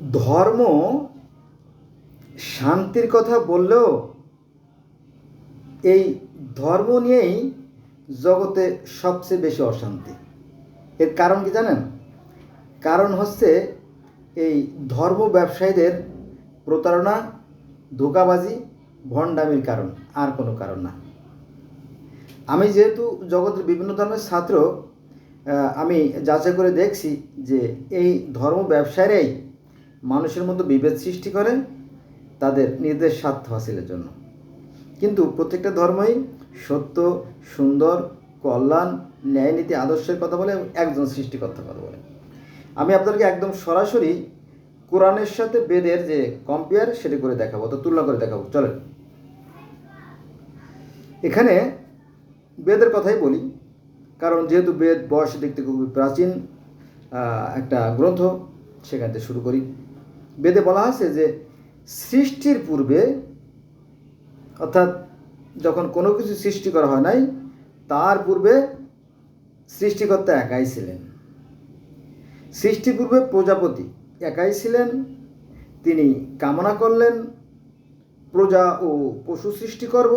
ধর্ম শান্তির কথা বললেও এই ধর্ম নিয়েই জগতে সবচেয়ে বেশি অশান্তি। এর কারণ কি জানেন? কারণ হচ্ছে এই ধর্ম ব্যবসায়ীদের প্রতারণা, ধোকাবাজি, ভণ্ডামির কারণ, আর কোনো কারণ না। আমি যেহেতু জগতের বিভিন্ন ধর্মের ছাত্র আমি যাচাই করে দেখছি যে এই ধর্ম ব্যবসায়ীরাই মানুষের মধ্যে বিভেদ সৃষ্টি করে তাদের নিজেদের স্বার্থ হাসিলের জন্য। কিন্তু প্রত্যেকটা ধর্মই সত্য, সুন্দর, কল্যাণ ন্যায় নীতি আদর্শের কথা বলে একজন সৃষ্টিকর্তার কথা বলে। আমি আপনাদেরকে একদম সরাসরি কোরআনের সাথে বেদের যে কম্পেয়ার সেটি করে দেখাবো তো তুলনা করে দেখাবো। চলেন। এখানে বেদের কথাই বলি, কারণ যেহেতু বেদ বয়সের দিক থেকে খুবই প্রাচীন একটা গ্রন্থ, সেখান থেকে শুরু করি। বেদে বলা আছে যে সৃষ্টির পূর্বে, অর্থাৎ যখন কোনো কিছু সৃষ্টি করা হয় নাই, তার পূর্বে সৃষ্টিকর্তা একাই ছিলেন। সৃষ্টি পূর্বে প্রজাপতি একাই ছিলেন, তিনি কামনা করলেন, প্রজা ও পশু সৃষ্টি করব,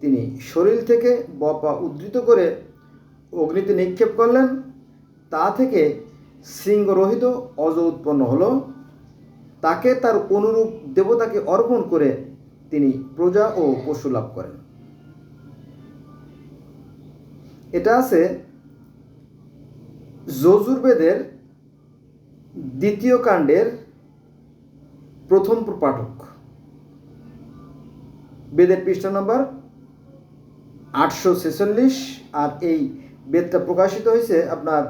তিনি শরীর থেকে বপা উদ্ধৃত করে অগ্নিতে নিক্ষেপ করলেন, তা থেকে শৃঙ্গরহিত অজ উৎপন্ন হলো। তাকে তার অনুরূপ দেবতাকে অর্পণ করে তিনি প্রজা ও পশু লাভ করেন। এটা আছে যজুর্বেদের দ্বিতীয় কাণ্ডের প্রথম পাঠক। বেদের পৃষ্ঠা নম্বর আটশো ছেচল্লিশ। আর এই বেদটা প্রকাশিত হয়েছে আপনার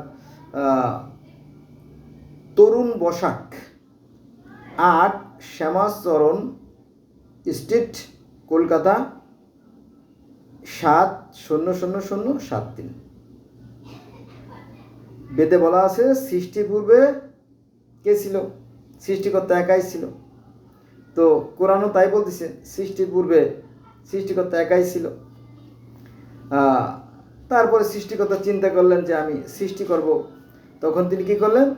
তরুণ বসাক। আট শ্যামাচরণ স্ট্রিট, কলকাতা সাত শূন্য শূন্য শূন্য সাত তিন। বেদে বলা আছে, সৃষ্টি পূর্বে কে ছিল? সৃষ্টিকর্তা একাই ছিল। তো কোরআনও তাই বলতেছে সৃষ্টির পূর্বে সৃষ্টিকর্তা একাই ছিল। তারপরে সৃষ্টিকর্তা চিন্তা করলেন যে আমি সৃষ্টি করব। তখন তিনি কি করলেন?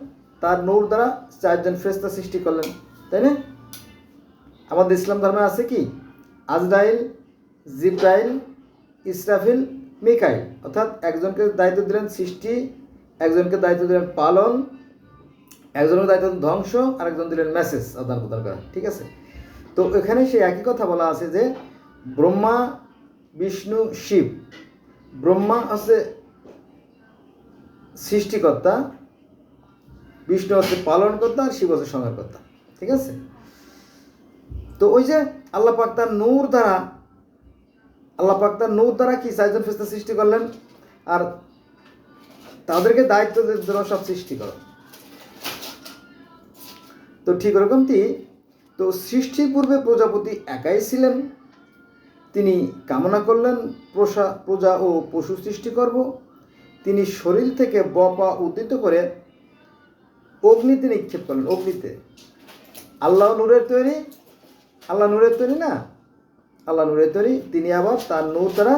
তার নূর দ্বারা চারজন ফেরেশতা সৃষ্টি করলেন। তাই না? আমাদের ইসলাম ধর্মে আছে কি? আজরাইল, জিব্রাইল, ইসরাফিল, মিকাইল। অর্থাৎ একজনকে দায়িত্ব দিলেন সৃষ্টি, একজনকে দায়িত্ব দিলেন পালন, একজনের দায়িত্ব ধ্বংস আর একজন দিলেন মেসেজ আদান প্রদান করা। ঠিক আছে? তো এখানে সেই একই কথা বলা আছে যে ব্রহ্মা, বিষ্ণু, শিব। ব্রহ্মা আছে সৃষ্টিকর্তা, বিষ্ণু হচ্ছে পালনকর্তা, আর শিব হচ্ছে সংহারকর্তা ঠিক আছে? তো ওই যে আল্লাহ পাক তার নূর দ্বারা, আল্লাহ পাক তার নূর দ্বারা কি চারজন ফেস্তা সৃষ্টি করলেন? আর তাদেরকে দায়িত্ব দিল সব সৃষ্টি করো। তো ঠিক ওরকমটি তো সৃষ্টির পূর্বে প্রজাপতি একাই ছিলেন। তিনি কামনা করলেন প্রসা, প্রজা ও পশু সৃষ্টি করব। তিনি শরীর থেকে বপা উদ্দিত করে অগ্নিতে নিক্ষেপ করলেন, অগ্নিতে। আল্লাহ নূরের তৈরি? আল্লাহ নূরের তৈরি না? আল্লাহ নূরের তৈরি, তিনি আবার তার নূর দ্বারা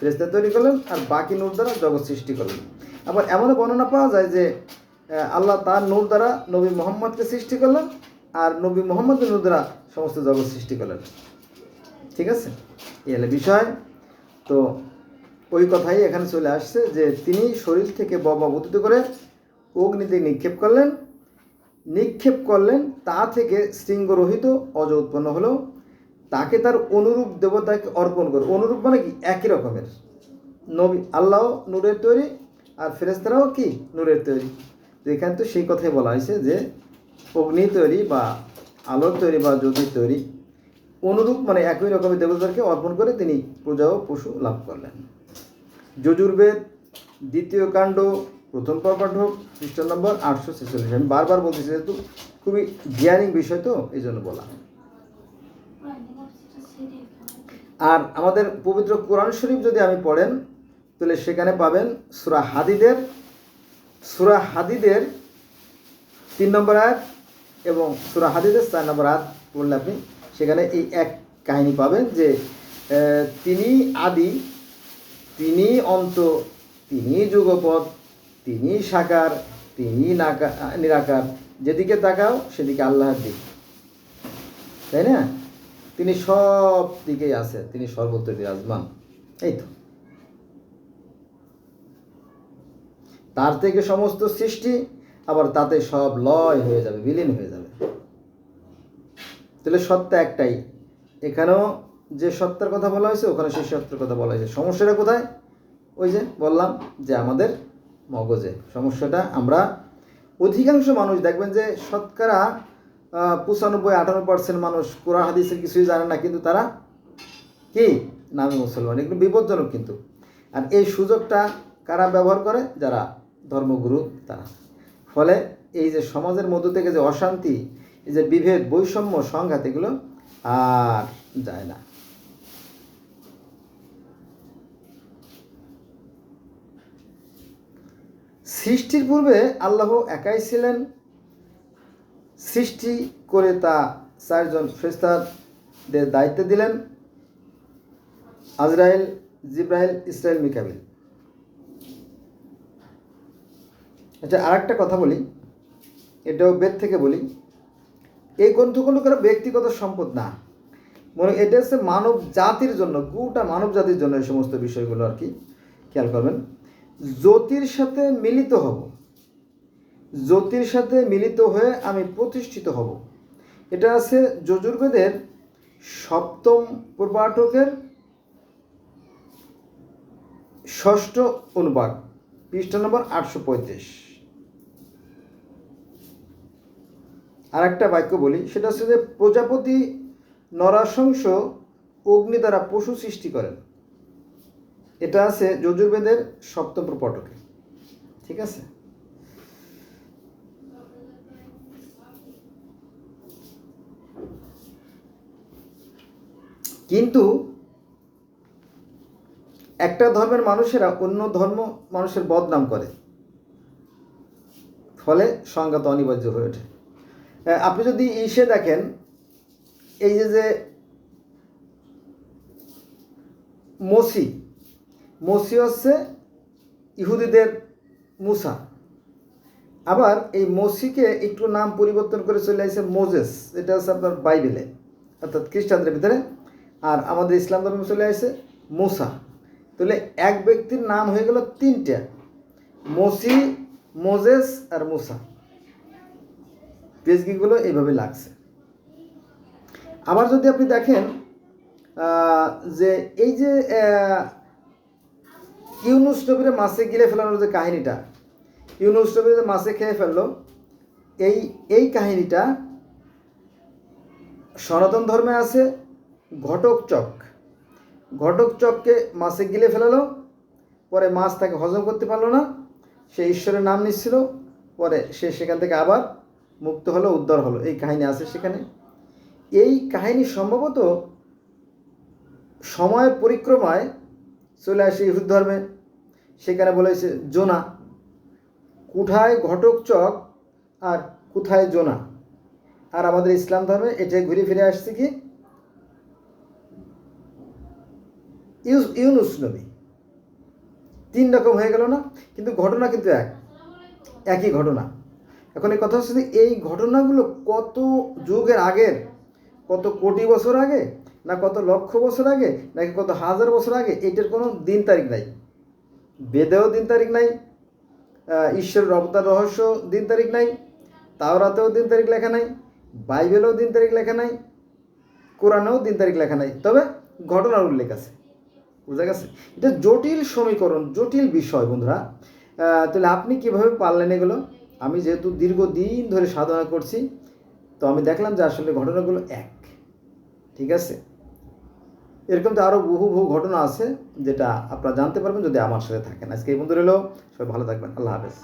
ফেরেস্তা তৈরি করলেন আর বাকি নূর দ্বারা জগৎ সৃষ্টি করলেন। আবার এমনও বর্ণনা পাওয়া যায় যে আল্লাহ তার নূর দ্বারা নবী মোহাম্মদকে সৃষ্টি করলেন আর নবী মোহাম্মদের নূর দ্বারা সমস্ত জগৎ সৃষ্টি করলেন। ঠিক আছে? এ হলো বিষয়। তো ওই কথাই এখানে চলে আসছে যে, তিনি শরীর থেকে ববা উদিত করে অগ্নিতে নিক্ষেপ করলেন নিক্ষেপ করলেন, তা থেকে শৃঙ্গ শৃঙ্গরহিত অজ উৎপন্ন হলো। তাকে তার অনুরূপ দেবতাকে অর্পণ করে। অনুরূপ মানে কি? একই রকমের। নবী আল্লাহ নূরের তৈরি আর ফেরেস্তারাও কি? নূরের তৈরি। এখানে তো সেই কথাই বলা হয়েছে যে, অগ্নি তৈরি বা আলোর তৈরি বা জ্যোতির তৈরি। অনুরূপ মানে একই রকমের দেবতাকে অর্পণ করে তিনি প্রজা ও পশু লাভ করলেন। যজুর্বেদ, দ্বিতীয় কাণ্ড প্রথম পাঠক খ্রিস্ট নম্বর, আটশো ছেচল্লিশ। আমি বারবার বলতেছি, যেহেতু খুবই জ্ঞানিক বিষয় তো, এই জন্য বলা। আর আমাদের পবিত্র কোরআন শরীফ যদি আমি পড়েন, তাহলে সেখানে পাবেন সুরা হাদিদের সুরা হাদিদের তিন নম্বর আয়াত এবং সুরা হাদিদের চার নম্বর আয়াত পড়লে আপনি সেখানে এই এক কাহিনী পাবেন যে তিনি আদি, তিনি অন্ত, তিনি যুগপদ তিনি সাকার তিনি নিরাকার। যেদিকে তাকাও, সেদিকে আল্লাহর দিক। তাই না? তিনি সব দিকেই আছে। তিনি সর্বত্র বিরাজমান। এই তো। তার থেকে সমস্ত সৃষ্টি, আবার তাতে সব লয় হয়ে যাবে, বিলীন হয়ে যাবে। তাহলে সত্তা একটাই। এখানেও যে সত্তার কথা বলা হয়েছে ওখানে সেই সত্তার কথা বলা হয়েছে। সমস্যাটা কোথায়? ওই যে বললাম যে আমাদের মগজে। সমস্যাটা আমরা অধিকাংশ মানুষ দেখবেন যে শতকরা পঁচানব্বই আটান্ন পার্সেন্ট মানুষ কোরআন, হাদিসের কিছুই জানে না, কিন্তু তারা কি? নামে মুসলমান। এগুলো বিপজ্জনক কিন্তু। আর এই সুযোগটা কারা ব্যবহার করে? যারা ধর্মগুরু, তারা। ফলে এই যে সমাজের মধ্য থেকে যে অশান্তি, এই যে বিভেদ, বৈষম্য, সংঘাত, এগুলো আর যায় না। সৃষ্টির পূর্বে আল্লাহ একাই ছিলেন। সৃষ্টি করে তা চারজন ফেস্তাদের দায়িত্ব দিলেন। আজরাইল, জিব্রাইল ইসরায়েল মিকাবিল আচ্ছা আর একটা কথা বলি। এটাও বেদ থেকে বলি। এই গ্রন্থগুলো কোনো ব্যক্তিগত সম্পদ না। মনে এটা হচ্ছে মানব জাতির জন্য, গোটা মানব জাতির জন্য এই সমস্ত বিষয়গুলো আর কি। খেয়াল করবেন। জ্যোতির সাথে মিলিত হব। জ্যোতির সাথে মিলিত হয়ে আমি প্রতিষ্ঠিত হব। এটা আছে যজুর্বেদের সপ্তম পূর্বাটকের ষষ্ঠ অনুবাদ, পৃষ্ঠা নম্বর আটশো পঁয়ত্রিশ। আর একটা বাক্য বলি, সেটা হচ্ছে যে প্রজাপতি নরাশংস অগ্নি দ্বারা পশু সৃষ্টি করেন। এটা আছে যজুর্বেদের সপ্তম পটকে ঠিক আছে? কিন্তু একটা ধর্মের মানুষেরা অন্য ধর্ম মানুষের বদনাম করে। ফলে সংঘাত অনিবার্য হয়ে ওঠে। আপনি যদি ইসে দেখেন, এই যে যে মসি মসি হচ্ছে ইহুদিদের মুসা। আবার এই মসিকে একটু নাম পরিবর্তন করে চলে আসছে মোজেস, এটা হচ্ছে আপনার বাইবেলে, অর্থাৎ খ্রিস্টানদের ভিতরে। আর আমাদের ইসলাম ধর্মে চলে আসছে মুসা। তাহলে এক ব্যক্তির নাম হয়ে গেল তিনটা মসি মোজেস আর মুসা। পেজগিগুলো এইভাবে লাগছে। আবার যদি আপনি দেখেন যে এই যে ইউনুস নবীরে মাছে গিলে ফেলানোর যে কাহিনীটা, ইউনুস নবীরে মাছে খেয়ে ফেলল, এই এই কাহিনীটা সনাতন ধর্মে আছে, ঘটক চক। ঘটক চককে মাছে গিলে ফেলালো, পরে মাছ তাকে হজম করতে পারল না, সে ঈশ্বরের নাম নিচ্ছিল, পরে সে সেখান থেকে আবার মুক্ত হলো, উদ্ধার হলো। এই কাহিনী আছে সেখানে। এই কাহিনী সম্ভবত সময়ের পরিক্রমায় চলে আসে ইহুদ ধর্মে। সেখানে বলেছে জোনা। কোথায় ঘটক চক আর কোথায় জোনা? আর আমাদের ইসলাম ধর্মে এটাই ঘুরে ফিরে আসছে কি? ইউনুস নবী। তিন রকম হয়ে গেল না? কিন্তু ঘটনা কিন্তু এক। একই ঘটনা। এখন এই কথা হচ্ছে এই ঘটনাগুলো কত যুগের আগের, কত কোটি বছর আগে না কত লক্ষ বছর আগে, নাকি কত হাজার বছর আগে, এটার কোনো দিন তারিখ নাই। বেদেও দিন তারিখ নাই ঈশ্বরের অবতার রহস্য দিন তারিখ নাই, তাওরাতেও দিন তারিখ লেখা নাই, বাইবেলেও দিন তারিখ লেখা নাই, কোরআনেও দিন তারিখ লেখা নাই। তবে ঘটনার উল্লেখ আছে। বুঝা গেছে? এটা জটিল সমীকরণ, জটিল বিষয়, বন্ধুরা। তাহলে আপনি কীভাবে পারলেন এগুলো? আমি যেহেতু দীর্ঘদিন ধরে সাধনা করছি, তো আমি দেখলাম যে আসলে ঘটনাগুলো এক। ঠিক আছে? এরকম তো আরও বহু বহু ঘটনা আছে যেটা আপনারা জানতে পারবেন যদি আমার সাথে থাকেন। আজকে এই বন্ধু রইল। সবাই ভালো থাকবেন। আল্লাহ হাফেজ।